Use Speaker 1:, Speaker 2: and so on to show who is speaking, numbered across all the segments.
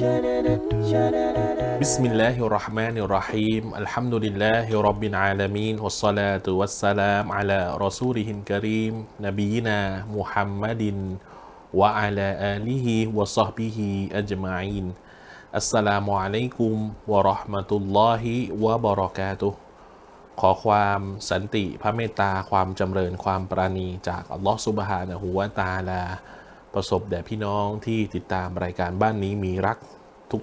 Speaker 1: بسم الله الرحمن الرحيم الحمد لله رب العالمين والصلاة والسلام على رسوله الكريم نبينا محمد وعلى آله وصحبه أجمعين السلام عليكم ورحمة الله وبركاته ขอความสันติพระเมตตาความจำเริญความปราณีจากอัลลอฮฺซุบฮานะฮูวะตะอาลา ประสบแด่พี่น้องที่ติดตามรายการบ้านนี้มีรัก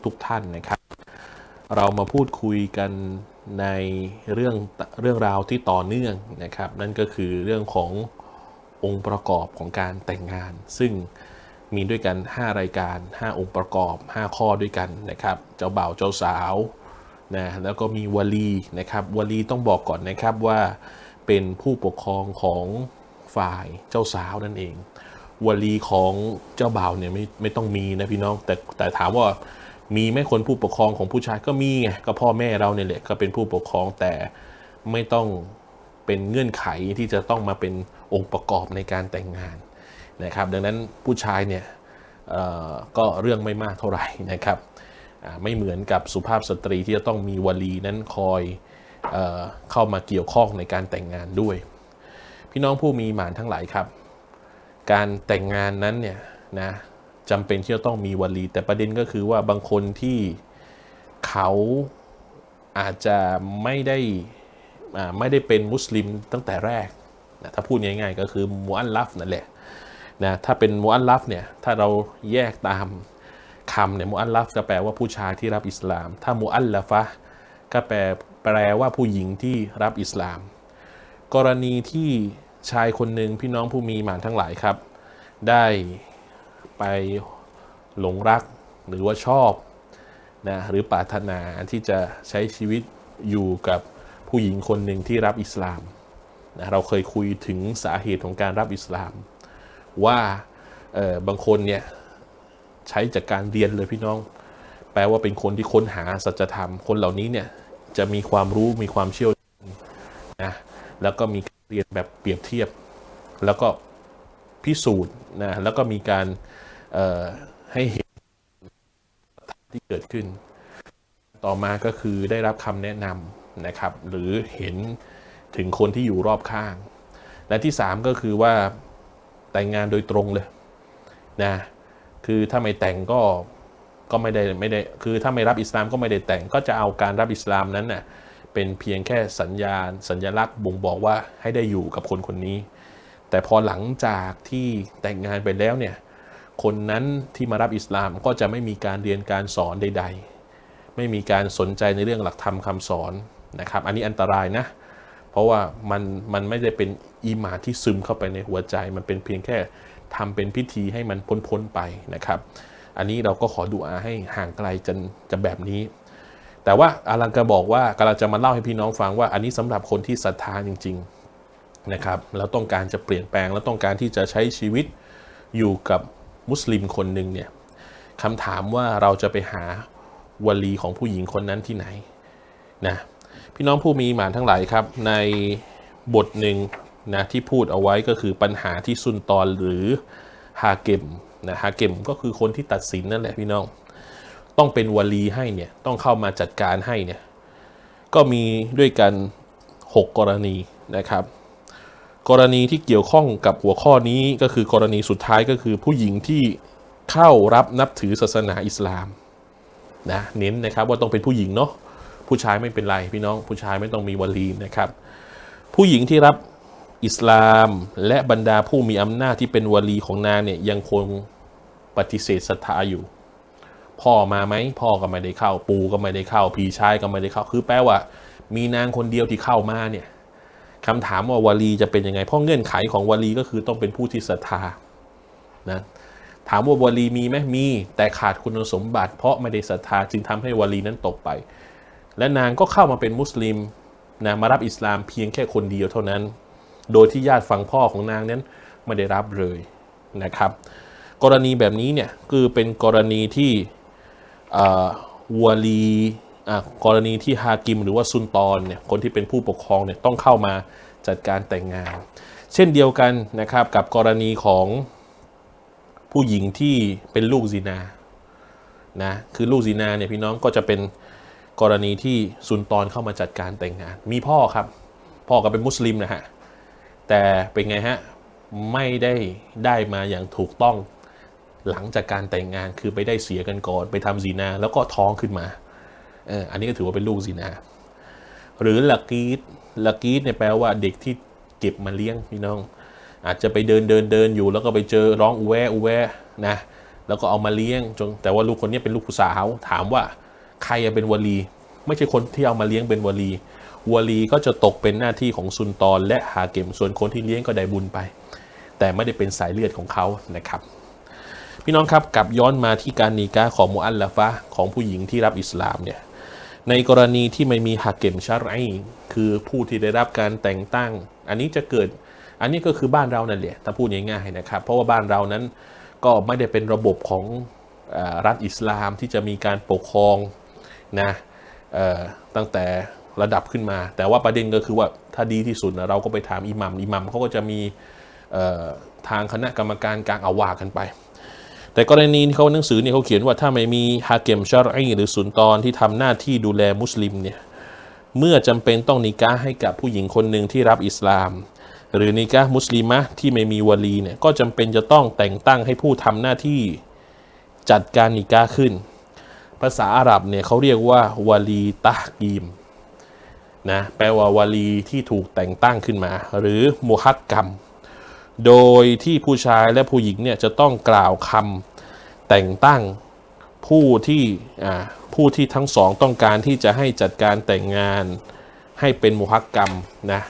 Speaker 1: ทุกๆทท่านนะครับ เรามาพูดคุยกันในเรื่องเรื่องราวที่ต่อเนื่องนะครับ นั่นก็คือเรื่องขององค์ประกอบของการแต่งงาน ซึ่งมีด้วยกัน 5 รายการ 5 องค์ประกอบ 5 ข้อด้วยกันนะครับ เจ้าบ่าวเจ้าสาวนะแล้วก็มีวลีนะครับวลีต้องบอกก่อนนะครับว่าเป็นผู้ปกครองของฝ่ายเจ้าสาวนั่นเอง วลีของเจ้าบ่าวเนี่ยไม่ไม่ต้องมีนะพี่น้อง แต่แต่ถามว่ามีไหมคนผู้ปกครองของผู้ชายก็มีไงก็พ่อแม่เราเนี่ยแหละก็เป็นผู้ปกครองแต่ไม่ต้องเป็นเงื่อนไขที่จะต้องมาเป็นองค์ประกอบในการแต่งงานนะครับ ดังนั้นผู้ชายเนี่ยก็เรื่องไม่มากเท่าไหร่นะครับไม่เหมือนกับสุภาพสตรีที่จะต้องมีวลีนั้นคอยเอเข้ามาเกี่ยวข้องในการแต่งงานด้วย พี่น้องผู้มีหมานทั้งหลายครับ การแต่งงานนั้นเนี่ยนะจำเป็นที่จะต้องมีวลี แต่ประเด็นก็คือว่าบางคนที่เขาอาจจะไม่ได้อ่าไม่ได้เป็นมุสลิมตั้งแต่แรกนะถ้าพูดง่ายๆก็คือมูอัลลัฟนั่นแหละนะถ้าเป็นมูอัลลัฟเนี่ยถ้าเราแยกตามคำเนี่ยมูอัลลัฟจะแปลว่าผู้ชายที่รับอิสลาม ถ้ามูอัลลัฟะก็แปลแปลว่าผู้หญิงที่รับอิสลาม กรณีที่ชายคนหนึ่งพี่น้องผู้มีหมานทั้งหลายครับ ได้ไปหลงรักหรือว่าชอบนะหรือปรารถนาที่จะใช้ชีวิตอยู่กับผู้หญิงคนหนึ่งที่รับอิสลามนะเราเคยคุยถึงสาเหตุของการรับอิสลาม ว่าเออบางคนเนี่ยใช้จากการเรียนเลยพี่น้อง แปลว่าเป็นคนที่ค้นหาสัจธรรมคนเหล่านี้เนี่ยจะมีความรู้มีความเชี่ยวชาญนะแล้วก็มีการเรียนแบบเปรียบเทียบ แล้วก็ พิสูจน์นะแล้วก็มีการให้เห็นที่เกิดขึ้น ต่อมาก็คือได้รับคำแนะนำนะครับ หรือเห็นถึงคนที่อยู่รอบข้าง และที่สามก็คือว่าแต่งงานโดยตรงเลยนะคือถ้าไม่แต่งก็ก็ไม่ได้ไม่ได้คือถ้าไม่รับอิสลามก็ไม่ได้แต่งก็จะเอาการรับอิสลามนั้นน่ะเป็นเพียงแค่สัญญาณ สัญลักษณ์บ่งบอกว่าให้ได้อยู่กับคนคนนี้ แต่พอหลังจากที่แต่งงานไปแล้วเนี่ยคนนั้นที่มารับอิสลามก็จะไม่มีการเรียนการสอนใด ๆ ไม่มีการสนใจในเรื่องหลักธรรมคำสอนนะครับ อันนี้อันตรายนะ เพราะว่ามันมันไม่ได้เป็นอีหมาที่ซึมเข้าไปในหัวใจ มันเป็นเพียงแค่ทำเป็นพิธีให้มันพ้นๆไปนะครับ อันนี้เราก็ขอดูอาให้ห่างไกลจนจะแบบนี้ แต่ว่าอาลังก็บอกว่ากำลังจะมาเล่าให้พี่น้องฟังว่า อันนี้สำหรับคนที่ศรัทธาจริง ๆ นะครับแล้วต้องการจะเปลี่ยนแปลงแล้วต้องการที่จะใช้ชีวิตอยู่กับมุสลิมคนหนึ่งเนี่ยคำถามว่าเราจะไปหาวลีของผู้หญิงคนนั้นที่ไหนนะพี่น้องผู้มีหมานทั้งหลายครับ ในบทหนึ่งนะที่พูดเอาไว้ก็คือปัญหาที่ซุนตอนหรือฮาเกมนะฮาเกมก็คือคนที่ตัดสินนั่นแหละพี่น้อง ต้องเป็นวลีให้เนี่ยต้องเข้ามาจัดการให้เนี่ยก็มีด้วยกัน 6 กรณีนะครับ กรณีที่เกี่ยวข้องกับหัวข้อนี้ก็คือกรณีสุดท้ายก็คือผู้หญิงที่เข้ารับนับถือศาสนาอิสลามนะเน้นนะครับว่าต้องเป็นผู้หญิงเนาะผู้ชายไม่เป็นไรพี่น้อง ผู้ชายไม่ต้องมีวลีนะครับ ผู้หญิงที่รับอิสลามและบรรดาผู้มีอำนาจที่เป็นวลีของนางเนี่ยยังคงปฏิเสธศรัทธาอยู่ พ่อมาไหมพ่อก็ไม่ได้เข้า ปู่ก็ไม่ได้เข้า พี่ชายก็ไม่ได้เข้า คือแปลว่า มีนางคนเดียวที่เข้ามาเนี่ย คำถามว่าวลีจะเป็นยังไง เพราะเงื่อนไขของวลีก็คือต้องเป็นผู้ที่ศรัทธานะถามว่าวลีมีไหมมี แต่ขาดคุณสมบัติ เพราะไม่ได้ศรัทธาจึงทำให้วลีนั้นตกไป และนางก็เข้ามาเป็นมุสลิมนะมารับอิสลามเพียงแค่คนเดียวเท่านั้น โดยที่ญาติฝั่งพ่อของนางนั้นไม่ได้รับเลยนะครับ กรณีแบบนี้เนี่ยคือเป็นกรณีที่อ่าวลี กรณีที่ฮากิมหรือว่าซุนตอนเนี่ยคนที่เป็นผู้ปกครองเนี่ยต้องเข้ามาจัดการแต่งงาน เช่นเดียวกันนะครับกับกรณีของผู้หญิงที่เป็นลูกซินานะคือลูกซีนาเนี่ยพี่น้องก็จะเป็นกรณีที่ซุนตอนเข้ามาจัดการแต่งงาน มีพ่อครับ พ่อก็เป็นมุสลิมนะฮะแต่เป็นไงฮะไม่ได้ได้มาอย่างถูกต้องหลังจากการแต่งงานคือไปได้เสียกันก่อน ไปทำซีนาแล้วก็ท้องขึ้นมา อันนี้ก็ถือว่าเป็นลูกซีนา หรือลักกีดลักกีดเนี่ยแปลว่าเด็กที่เก็บมาเลี้ยงพี่น้อง อาจจะไปเดินเดินเดินอยู่ แล้วก็ไปเจอร้องอูแวอูแวนะ แล้วก็เอามาเลี้ยงจนแต่ว่าลูกคนนี้เป็นลูกผู้สาว ถามว่าใครเป็นวลี ไม่ใช่คนที่เอามาเลี้ยงเป็นวลี วลีก็จะตกเป็นหน้าที่ของซุนตอนและฮาเก็มส่วนคนที่เลี้ยงก็ได้บุญไป แต่ไม่ได้เป็นสายเลือดของเขานะครับพี่น้องครับกลับย้อนมาที่การนีกาของมุอัลลาฟะของผู้หญิงที่รับอิสลามเนี่ย ในกรณีที่ไม่มีฮาเก็มชาร์ไอคือผู้ที่ได้รับการแต่งตั้ง อันนี้จะเกิดอันนี้ก็คือบ้านเรานั่นแหละถ้าพูดง่ายๆนะครับ เพราะว่าบ้านเรานั้นก็ไม่ได้เป็นระบบของอรัฐอิสลามที่จะมีการปกครองนะตั้งแต่ระดับขึ้นมา แต่ว่าประเด็นก็คือว่าถ้าดีที่สุดนะเราก็ไปถามอิหมัมอิหมัมเขาก็จะมีทางคณะกรรมการกลางอาว่ากันไป แต่กรณีที่เขาหนังสือเนี่ยเขาเขียนว่าถ้าไม่มีฮาเกมชาร์ไอหรือสุนตอนที่ทำหน้าที่ดูแลมุสลิมเนี่ยเมื่อจำเป็นต้องนิกาให้กับผู้หญิงคนหนึ่งที่รับอิสลาม หรือนิกามุสลิมะที่ไม่มีวลีเนี่ยก็จำเป็นจะต้องแต่งตั้งให้ผู้ทำหน้าที่จัดการนิกาขึ้น ภาษาอาหรับเนี่ยเขาเรียกว่าวลีตะกีมนะแปลว่าวลีที่ถูกแต่งตั้งขึ้นมา หรือมุฮักกัม โดยที่ผู้ชายและผู้หญิงเนี่ยจะต้องกล่าวคำแต่งตั้งผู้ที่ผู้ที่ทั้งสองต้องการที่จะให้จัดการแต่งงานให้เป็นมุฮักกรรมนะ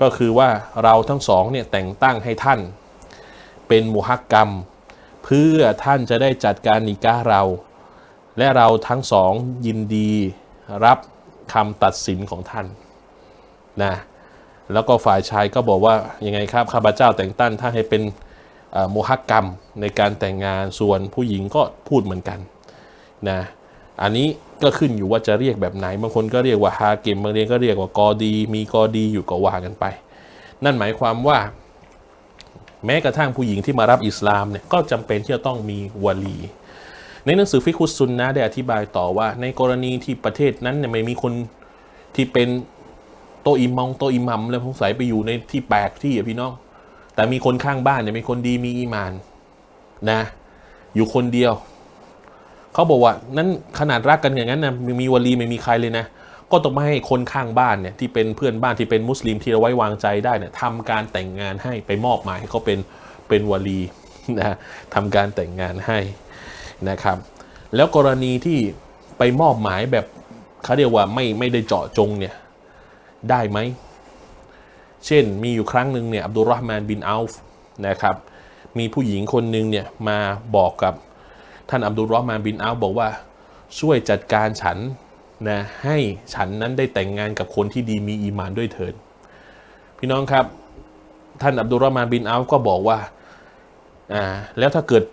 Speaker 1: ก็คือว่าเราทั้งสองเนี่ยแต่งตั้งให้ท่านเป็นมุฮักกรรม เพื่อท่านจะได้จัดการนิกาเรา และเราทั้งสองยินดีรับคำตัดสินของท่านนะ แล้วก็ฝ่ายชายก็บอกว่ายังไงครับข้าพเจ้าแต่งตั้งท่านให้เป็นโมหกรรมในการแต่งงานส่วนผู้หญิงก็พูดเหมือนกันนะอันนี้ก็ขึ้นอยู่ว่าจะเรียกแบบไหนบางคนก็เรียกว่าฮาเกมบางเรียนก็เรียกว่ากอดี มีกอดีอยู่ก็ว่ากันไป นั่นหมายความว่า แม้กระทั่งผู้หญิงที่มารับอิสลามเนี่ยก็จำเป็นที่จะต้องมีวลี ในหนังสือฟิกุสซุนนะได้อธิบายต่อว่า ในกรณีที่ประเทศนั้นเนี่ยไม่มีคนที่เป็น โตอิมมองโตอิมัมเลยสงสัยไปอยู่ในที่แปลกที่อะพี่น้อง แต่มีคนข้างบ้านเนี่ยเป็นคนดีมีอีมาน นะ อยู่คนเดียวเขาบอกว่า นั้นขนาดรักกันอย่างนั้นนะมีวลีไม่มีใครเลยนะก็ต้องมาให้คนข้างบ้านเนี่ยที่เป็นเพื่อนบ้านที่เป็นมุสลิมที่เราไว้วางใจได้เนี่ยทำการแต่งงานให้ไปมอบหมายให้เขาเป็นเป็นวลีนะทำการแต่งงานให้นะครับ แล้วกรณีที่ไปมอบหมายแบบเขาเรียกว่าไม่ไม่ได้เจาะจงเนี่ย ได้ไหม เช่นมีอยู่ครั้งหนึ่งเนี่ยอับดุลรอฮ์มานบินอัลฟ์นะครับ มีผู้หญิงคนหนึ่งเนี่ยมาบอกกับท่านอับดุลรอฮ์มานบินอัลฟบอกว่าช่วยจัดการฉันนะให้ฉันนั้นได้แต่งงานกับคนที่ดีมีอีมานด้วยเถิดพี่น้องครับ ท่านอับดุลรอฮ์มานบินอัลฟก็บอกว่าอ่าแล้วถ้าเกิด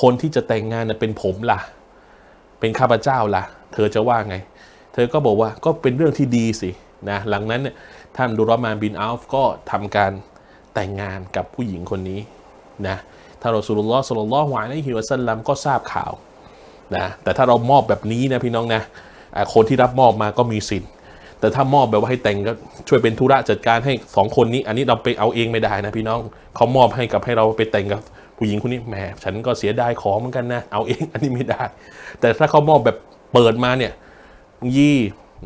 Speaker 1: คนที่จะแต่งงานน่ะเป็นผมล่ะ เป็นข้าพเจ้าล่ะ เธอจะว่าไง เธอก็บอกว่าก็เป็นเรื่องที่ดีสิ นะหลังนั้นเนี่ยท่านดุรอมานบินอัลฟก็ทำการแต่งงานกับผู้หญิงคนนี้นะท่านรอสูลุลลอฮ์สุลลัลอฮุอะลัยฮิวะสัลลัมก็ทราบข่าวนะแต่ถ้าเรามอบแบบนี้นะพี่น้องนะคนที่รับมอบมาก็มีสิทธิ์ แต่ถ้ามอบแบบว่าให้แต่งก็ช่วยเป็นธุระจัดการให้สองคนนี้ อันนี้เราไปเอาเองไม่ได้นะพี่น้องเขามอบให้กับให้เราไปแต่งกับผู้หญิงคนนี้แหมฉันก็เสียดายของเหมือนกันนะเอาเองอันนี้ไม่ได้ แต่ถ้าเขามอบแบบเปิดมาเนี่ยยี่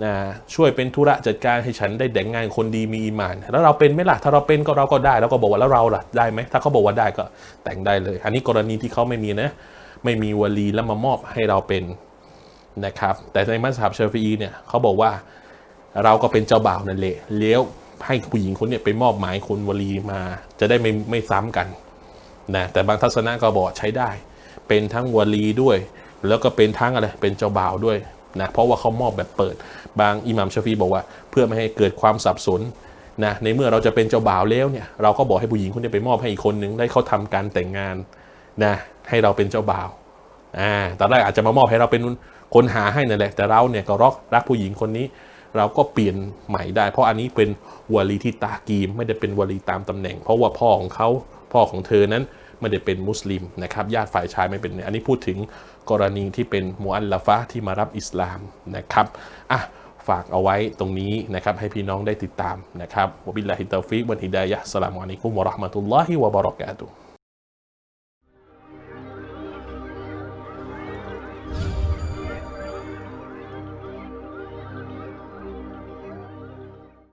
Speaker 1: นะช่วยเป็นธุระจัดการให้ฉันได้แต่งงานคนดีมีอีมาน แล้วเราเป็นไหมล่ะถ้าเราเป็นก็เราก็ได้ แล้วก็บอกว่าแล้วเราล่ะได้ไหมถ้าเขาบอกว่าได้ก็แต่งได้เลย อันนี้กรณีที่เขาไม่มีนะไม่มีวลีแล้วมามอบให้เราเป็นนะครับ แต่ในมัสยิดชาฟีเนี่ยเขาบอกว่าเราก็เป็นเจ้าบ่าวนั่นแหละเลี้ยวให้ผู้หญิงคนเนี่ยไปมอบหมายคนวลีมา จะได้ไม่ไม่ซ้ำกันนะแต่บางทัศนะก็บอกใช้ได้ เป็นทั้งวลีด้วย แล้วก็เป็นทั้งอะไรเป็นเจ้าบ่าวด้วย นะเพราะว่าเขามอบแบบเปิด บางอิหมัมชฟีบอกว่า เพื่อไม่ให้เกิดความสับสนนะในเมื่อเราจะเป็นเจ้าบ่าวแล้วเนี่ยเราก็บอกให้ผู้หญิงคนนี้ไปมอบให้อีกคนนึงได้เขาทำการแต่งงานนะให้เราเป็นเจ้าบ่าวอ่าตอนแรกอาจจะมามอบให้เราเป็นคนหาให้นั่นแหละแต่เราเนี่ยก็รักรักผู้หญิงคนนี้ เราก็เปลี่ยนใหม่ได้ เพราะอันนี้เป็นวลีที่ตากีมไม่ได้เป็นวลีตามตำแหน่ง เพราะว่าพ่อของเขาพ่อของเธอนั้น ไม่ได้เป็นมุสลิมนะครับญาติฝ่ายชายไม่เป็นอันนี้พูดถึงกรณีที่เป็นมูอัลลฟะที่มารับอิสลามนะครับอะฝากเอาไว้ตรงนี้นะครับให้พี่น้องได้ติดตามนะครับวบิลลาฮิตตอฟิกวันฮิดายะสลามุอะลัยกุมวะราะห์มะตุลลอฮิวะบะเราะกาตุ